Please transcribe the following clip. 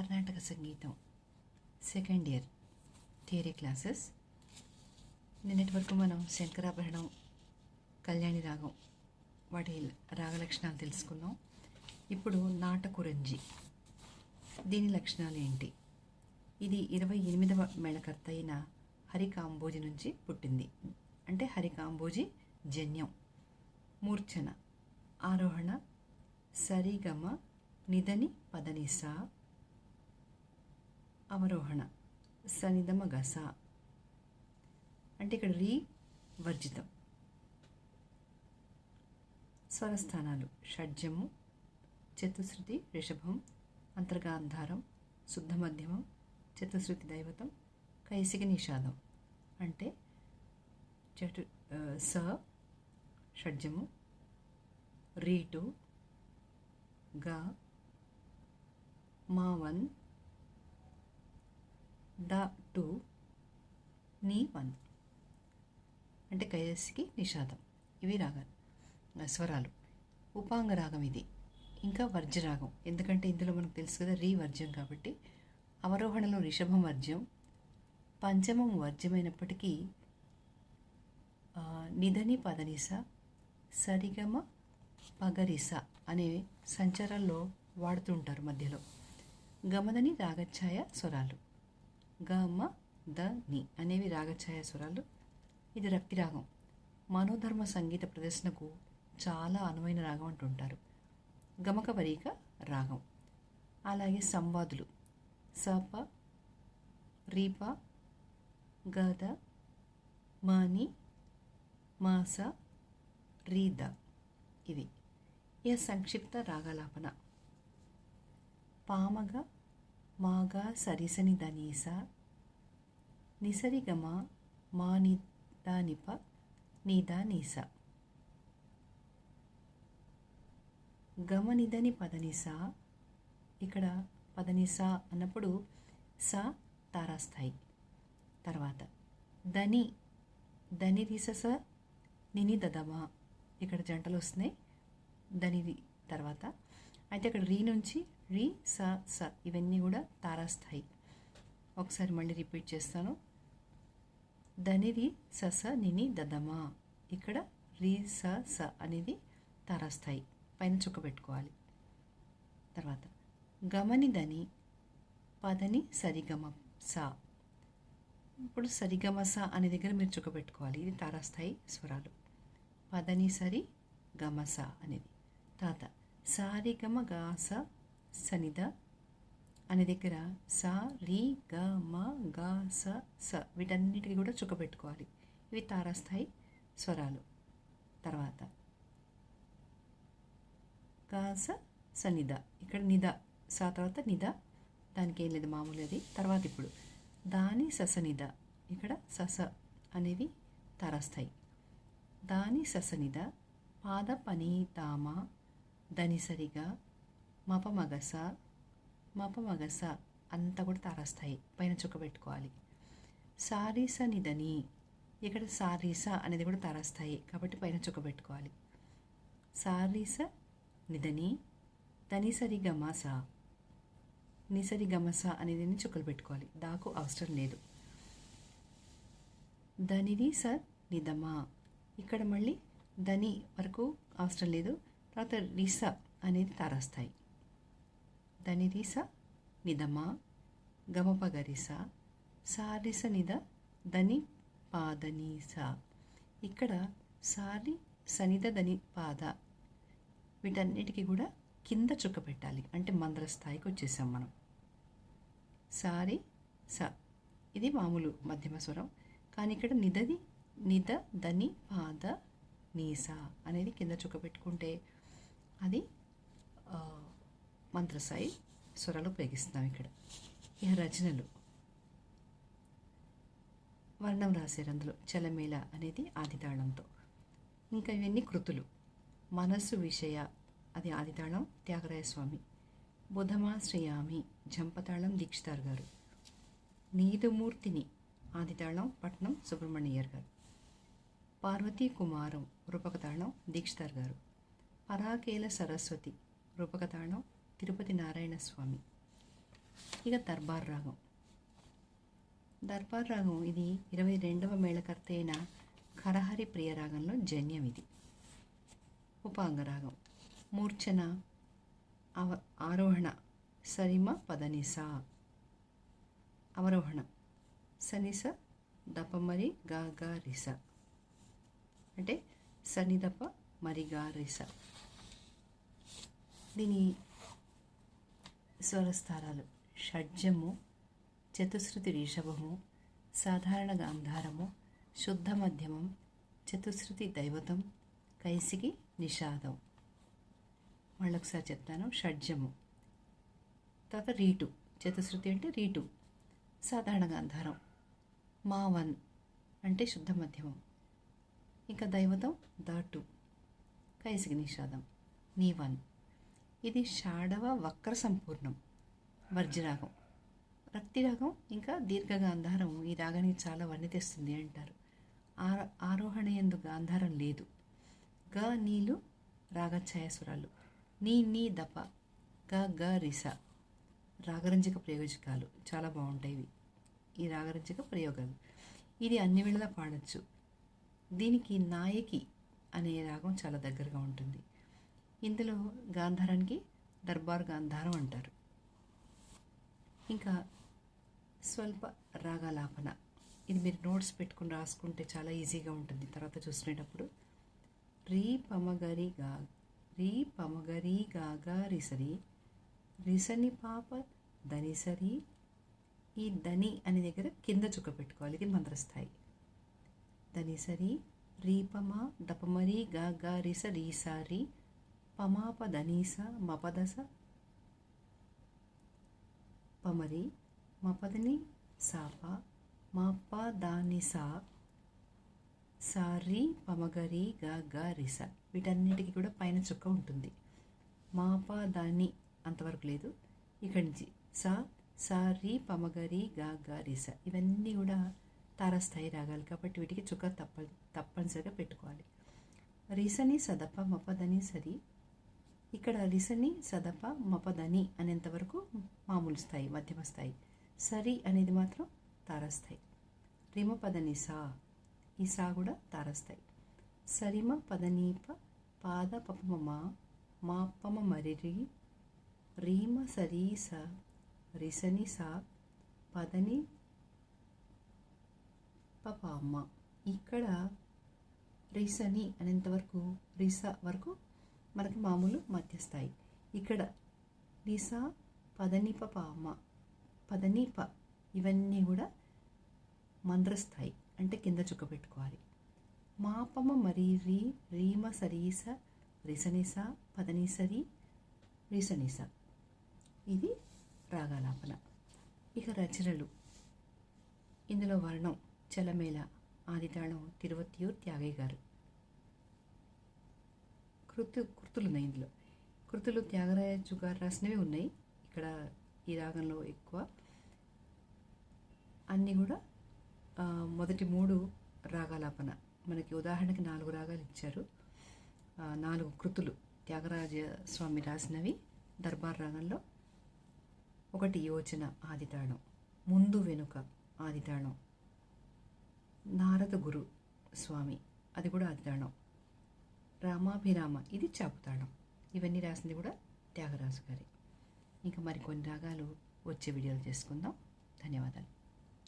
కర్ణాటక సంగీతం. Second year. Theory classes. నిన్నటి వరకు మనం శంకరాభరణం కళ్యాణి రాగం వాటి రాగ లక్షణాలు తెలుసుకున్నాం. ఇప్పుడు నాటకురంజి. దీని లక్షణాలు ఏంటి? ఇది ఇరవై ఎనిమిదవ మేళకర్త అయిన హరికాంబోజి నుంచి పుట్టింది. అంటే హరికాంబోజి జన్యం. మూర్ఛన ఆరోహణ సరిగమ నిదని పదనిసా అవరోహణ. సనిధమ గస అంటే ఇక్కడ రీ వర్జితం. స్వరస్థానాలు షడ్జము చతుశ్రుతి రిషభం అంతర్గాంధారం శుద్ధ మధ్యమం చతుశ్రుతి దైవతం కైసిక నిషాదం. అంటే చటు స షడ్జము రీటు గ మావన్ ద టు నీ వన్. అంటే కైసికి నిషాదం. ఇవి రాగాలు స్వరాలు. ఉపాంగ రాగం ఇది. ఇంకా వర్జ్యరాగం ఎందుకంటే ఇందులో మనకు తెలుసు కదా రీ వర్జ్యం కాబట్టి. అవరోహణలో రిషభం వర్జ్యం. పంచమం వర్జ్యమైనప్పటికీ నిధని పదనిస సరిగమ పగరిస అనే సంచారాల్లో వాడుతుంటారు మధ్యలో. గమదని రాగఛాయ స్వరాలు. గమ ద ని అనేవి రాగఛాయ స్వరాలు ఇది రక్తి రాగం మనోధర్మ సంగీత ప్రదర్శనకు చాలా అనువైన రాగం అంటుంటారు. గమక వరీక రాగం. అలాగే సంవాదులు. సప రీప గద మాని మాస రీద ఇవి. ఇక సంక్షిప్త రాగలాపన. పామగ మాగా సరిసని దనీస నిసరిగమ దానిప నీదా నీస గమనిదని పదనిస ఇక్కడ పదనిస అన్నప్పుడు స తారాస్థాయి. తర్వాత దని దని రిసస నిని దదమా. ఇక్కడ జంటలు వస్తున్నాయి. దని తర్వాత అయితే ఇక్కడ రీ నుంచి రీ స స ఇవన్నీ కూడా తారాస్థాయి. ఒకసారి మళ్ళీ రిపీట్ చేస్తాను. ధనిరి సస నిని దదమా. ఇక్కడ రీ స స అనేది తారాస్థాయి. పైన చుక్క పెట్టుకోవాలి. తర్వాత గమని దని పదని సరిగమ సా. ఇప్పుడు సరిగమ స అనే దగ్గర మీరు చుక్క పెట్టుకోవాలి. ఇది తారాస్థాయి స్వరాలు. పదని సరి గమస అనేది. తాత. సారిగమ గాస సనిద అనే దగ్గర సా రి గ మ గ స స వీటన్నిటికీ కూడా చుక్క పెట్టుకోవాలి. ఇవి తారాస్థాయి స్వరాలు. తర్వాత గాస సనిద. ఇక్కడ నిద సా తర్వాత నిద. దానికి ఏం లేదు మామూలు అది. తర్వాత ఇప్పుడు దాని ససనిద ఇక్కడ సస అనేవి తారాస్థాయి. దాని ససనిద పాద పని దాని సరిగా మప మగస మప మగస అంతా కూడా తారస్థాయి పైన చుక్క పెట్టుకోవాలి. సారీస నిదని ఇక్కడ సారీస అనేది కూడా తారస్థాయి కాబట్టి పైన చుక్క పెట్టుకోవాలి. సారీస నిదని దనిసరి గమస నిసరి గమస అనేది చుక్కలు పెట్టుకోవాలి. దాకు అవసరం లేదు. ధనిని స నిదమా ఇక్కడ మళ్ళీ ధని వరకు అవసరం లేదు. తర్వాత రిస అనేది తారాస్థాయి ధని రిస నిదమా గమపగరిస సారిస నిద ధని పాదనీస ఇక్కడ సారి సనిద దని పాద వీటన్నిటికీ కూడా కింద చుక్క పెట్టాలి. అంటే మందర స్థాయికి వచ్చేసాం మనం. సారి స. ఇది మామూలు మధ్యమ స్వరం. కానీ ఇక్కడ నిదది నిద దని పాద నీస అనేది కింద చుక్క పెట్టుకుంటే అది? మంత్రసాయి స్వరాలు ఉపయోగిస్తున్నాం ఇక్కడ. ఇక రచనలు. వర్ణం రాశారు అందులో. చలమేళ అనేది ఆదితాళంతో. ఇంకా ఇవన్నీ కృతులు. మనస్సు విషయ అది ఆదితాళం. త్యాగరాయ స్వామి బుధమాశ్రయామి. జంపతాళం దీక్షితార్ గారు. నీదుమూర్తిని ఆదితాళం పట్నం సుబ్రహ్మణ్యర్ గారు. పార్వతీ కుమారం రూపకతాళం దీక్షితార్ గారు. అరాకేల సరస్వతి రూపకతాణం తిరుపతి నారాయణ స్వామి. ఇక దర్బార్ రాగం. దర్బార్ రాగం ఇది ఇరవై రెండవ మేళకర్త అయిన ఖరహరి ప్రియరాగంలో జన్యం ఇది. ఉపాంగరాగం మూర్ఛన అవ ఆరోహణ సరిమ పదనిస. అవరోహణ. సనిస దపమరి గా గా రిస. అంటే సనిదప మరిగా రిస. దీని స్వరస్థానాలు షడ్జము చతుశ్రుతి రిషభము సాధారణ గాంధారము శుద్ధ మధ్యమం చతుశ్రుతి దైవతం కైసికి నిషాదం. మళ్ళొకసారి చెప్తాను షడ్జము. తర్వాత రీటు. చతుశ్రుతి అంటే రీటు. సాధారణ గాంధారం. మావన్ అంటే శుద్ధ మధ్యమం. ఇంకా దైవతం దాటు కైసిక నిషాదం నీవన్ ఇది షాడవ వక్ర సంపూర్ణం. వర్జరాగం. రక్తిరాగం ఇంకా దీర్ఘ గాంధారం ఈ రాగానికి చాలా వన్నె తెస్తుంది అంటారు. ఆర ఆరోహణ ఎందు గాంధారం లేదు. గ నీలు రాగఛాయస్వరాలు నీ నీ దప. గ గ రిస. రాగరంజక ప్రయోజకాలు చాలా బాగుంటాయి ఇవి. ఈ రాగరంజక ప్రయోగాలు. ఇది అన్ని వేళలా పాడచ్చు. దీనికి నాయకి అనే రాగం చాలా దగ్గరగా ఉంటుంది. ఇందులో గాంధారానికి దర్బార్ గాంధారం అంటారు. ఇంకా స్వల్ప రాగాలాపన. ఇది మీరు నోట్స్ పెట్టుకుని రాసుకుంటే చాలా ఈజీగా ఉంటుంది. తర్వాత చూసుకునేటప్పుడు రీ పమగరి గా రీ పమగరి గాగా రిసరి రిసని పాప ధనిసరి ఈ ధని అనే దగ్గర కింద చుక్క పెట్టుకోవాలి. ఇది మంత్రస్థాయి. ధనిసరి రీపమ దపమరి గా గా రిస రీసారి పమాపదనీస మపదస పమరి మపదని సాప మాప దానిస సారి పమగరి గా గా రిస వీటన్నిటికీ కూడా పైన చుక్క ఉంటుంది. మాప దాని అంతవరకు లేదు. ఇక్కడి నుంచి సా సారి పమగరి గా గా రిస ఇవన్నీ కూడా తారస్థాయి రాగాలు కాబట్టి వీటికి చుక్క తప్ప తప్ప తప్పనిసరిగా పెట్టుకోవాలి. రిసని సదప మపదని సరి. ఇక్కడ రిసని సదప మపదని అనేంతవరకు మామూలు స్థాయి మధ్యమ స్థాయి. సరి అనేది మాత్రం తారస్థాయి. రిమ పదని సా. ఈ సా కూడా తారస్థాయి. సరిమ పదనీప పాద పపమ మాపమ మరిరి. రీమ సరీ స. రిసని సా. పదని పపామ్మ ఇక్కడ రిసని అనేంతవరకు రీసా వరకు మనకి మామూలు మధ్యస్థాయి. ఇక్కడ రిస పదనిప పామ పదనిప ఇవన్నీ కూడా మంద్రస్థాయి అంటే కింద చుక్క పెట్టుకోవాలి. మాపమ మరి రీ రీమ సరీస రిసనిస పదనిసరి రిసనిస. ఇది రాగాలాపన. ఇక రచనలు. ఇందులో వర్ణం చలమేళ. ఆదితాళం తిరువత్తియూర్ త్యాగయ్య గారు. కృతు కృతులు ఉన్నాయి ఇందులో. కృతులు త్యాగరాజు గారు రాసినవి ఉన్నాయి. ఇక్కడ ఈ రాగంలో ఎక్కువ. అన్నీ కూడా మొదటి మూడు రాగాలాపన. మనకి ఉదాహరణకి నాలుగు రాగాలు ఇచ్చారు. నాలుగు కృతులు త్యాగరాజ స్వామి రాసినవి దర్బార్ రాగంలో. ఒకటి యోచన ఆదితాళం. ముందు వెనుక ఆదితాళం. నారద గురు స్వామి. అది కూడా ఆదితాళం రామాభిరామ ఇది చాపుతాళం ఇవన్నీ రాసింది కూడా త్యాగరాజు గారి. ఇంకా మరికొన్ని రాగాలు వచ్చే వీడియోలు చేసుకుందాం. ధన్యవాదాలు.